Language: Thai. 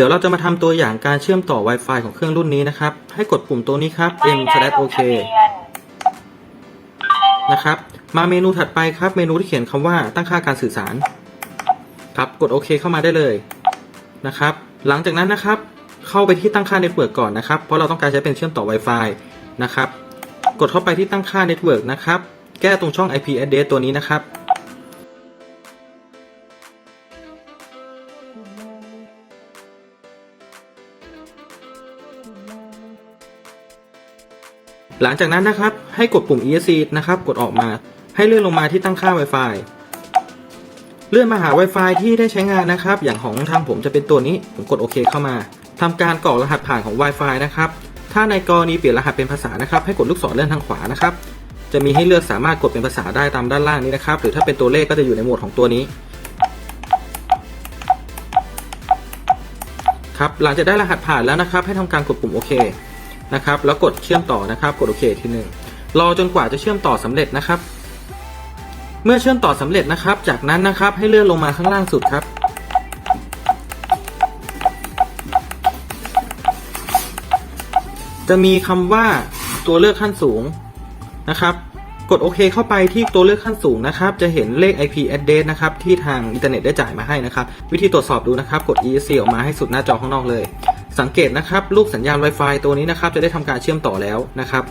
ดี๋ยวเราจะมาทำตัวอย่างการเชื่อมต่อ Wi-Fi ของเครื่องรุ่นนี้นะครับ ให้กดปุ่มตัวนี้ครับไม่ m ได้ slash ล OK งทะเบียนนะครับ มาเมนูถัดไปครับ เมนูที่เขียนคำว่าตั้งค่าการสื่อสาร ครับกดโอเคเข้ามาได้เลยนะครับ หลังจากนั้นนะครับ เข้าไปที่ตั้งค่าเน็ตเวิร์กก่อนนะครับ เพราะเราต้องการใช้เป็นเชื่อมต่อ Wi-Fi นะครับ กดเข้าไปที่ตั้งค่าเน็ตเวิร์กนะครับ แก้ตรงช่อง IP address ตัวนี้นะครับ หลังจากนั้นนะครับ ให้กดปุ่ม ESC นะครับ กดออกมา ให้เลื่อนลงมาที่ตั้งค่า Wi-Fi เลื่อนมาหา Wi-Fi ที่ได้ใช้งานนะครับ อย่างของทางผมจะเป็นตัวนี้ ผมกดโอเคเข้ามาทำการกรอกรหัสผ่านของ Wi-Fi นะครับ ถ้าในกรณีเปลี่ยนรหัสเป็นภาษานะครับ ให้กดลูกศรเลื่อนทางขวานะครับ จะมีให้เลือกสามารถกดเป็นภาษาได้ตามด้านล่างนี้นะครับ หรือถ้าเป็นตัวเลขก็จะอยู่ในโหมดของตัวนี้ ครับ หลังจากได้รหัสผ่านแล้วนะครับ ให้ทำการกดปุ่มโอเค นะครับ แล้วกดเชื่อมต่อนะครับ กดโอเคทีหนึ่งรอจนกว่าจะเชื่อมต่อสำเร็จนะครับ เมื่อเชื่อมต่อสำเร็จนะครับ จากนั้นนะครับให้เลื่อนลงมาข้างล่างสุดครับ จะมีคำว่าตัวเลือกขั้นสูงนะครับ กดโอเคเข้าไปที่ตัวเลือกขั้นสูงนะครับ จะเห็นเลข IP address นะครับ ที่ทางอินเทอร์เน็ตได้จ่ายมาให้นะครับ วิธีตรวจสอบดูนะครับ กด ESC ออกมาให้สุดหน้าจอข้างนอกเลย สังเกตนะครับรูปสัญญาณ Wi-Fi ตัวนี้นะครับจะได้ทำการเชื่อมต่อแล้วนะครับ